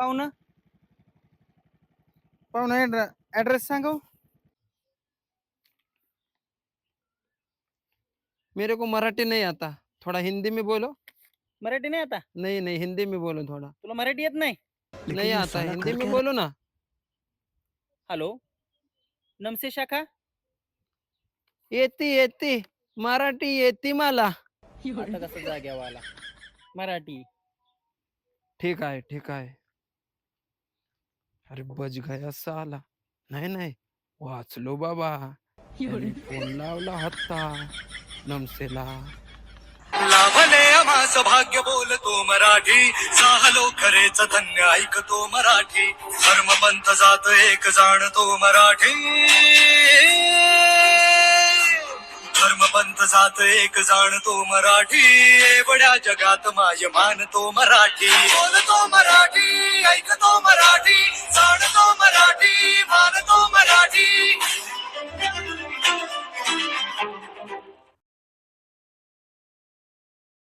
पाहुणं? पाहुणं ऍड्रेस सांगो? मेरे को मराठी नहीं आता. थोड़ा हिंदी में बोलो. मराठी नाही आता? नहीं नहीं हिंदी में बोलो थोड़ा. तुला मराठी येत नाही? नहीं आता हिंदी में बोलो ना. हॅलो? नमसे शाखा. येती येती. मराठी येती मला. आता कसं जाग्यावर आला? मराठी. ठीक आहे ठीक आहे. अरे बज गया साला. नाही नाही. वाचलो बाबा. त्यांनी फोन लावला होता. नमसेला. लाभले आम्हास भाग्य बोलतो मराठी. साहलो खरेच धन्य ऐकतो मराठी. धर्म पंथ जात एक जाणतो मराठी. धर्म पंथ जात एक जाणतो मराठी. एवढ्या जगात माय मानतो मराठी. बोलतो